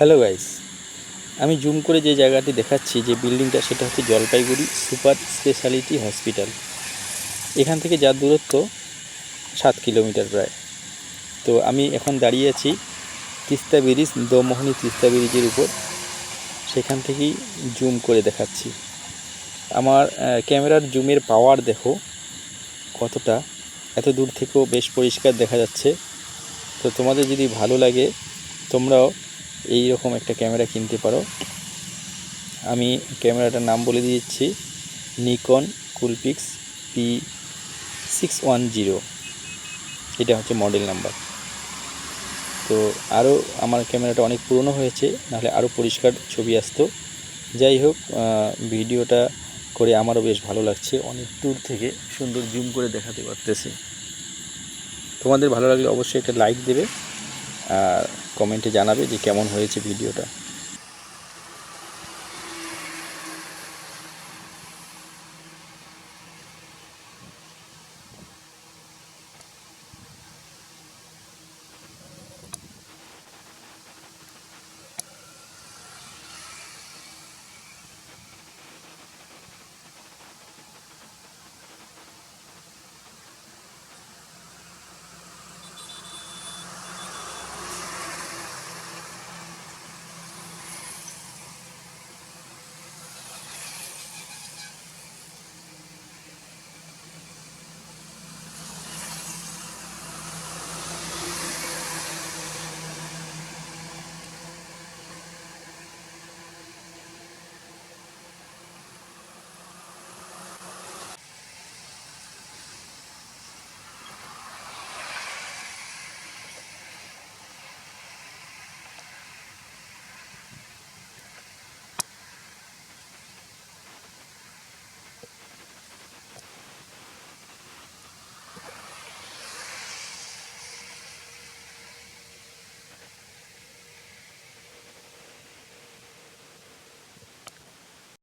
Hello guys আমি zoom করে যে জায়গাটি দেখাচ্ছি, যে বিল্ডিংটা সেটা হচ্ছে জলপাইগুড়ি সুপার স্পেশালিটি হসপিটাল এখান থেকে যার দূরত্ব সাত কিলোমিটার প্রায়। তো আমি এখন দাঁড়িয়ে আছি তিস্তা ব্রিজ, দমোহনী তিস্তা ব্রিজের উপর। সেখান থেকেই জুম করে দেখাচ্ছি। আমার ক্যামেরার জুমের পাওয়ার দেখো কতটা। এত দূর থেকেও বেশ পরিষ্কার দেখা যাচ্ছে। তো তোমাদের যদি ভালো লাগে, তোমরাও এই রকম একটা ক্যামেরা কিনতে পারো। আমি ক্যামেরাটার নাম বলে দিচ্ছি Nikon Coolpix P six one zero. এটা হচ্ছে মডেল নাম্বার তো আরও আমার ক্যামেরাটা অনেক পুরনো হয়েছে, নাহলে আরও পরিষ্কার ছবি আসতো। যাই হোক ভিডিওটা করে আমারও বেশ ভালো লাগছে। অনেক দূর থেকে সুন্দর জুম করে দেখাতে পারতেছি। তোমাদের ভালো লাগলে অবশ্যই একটা লাইক দেবে। আর কমেন্টে জানাবে যে কেমন হয়েছে ভিডিওটা।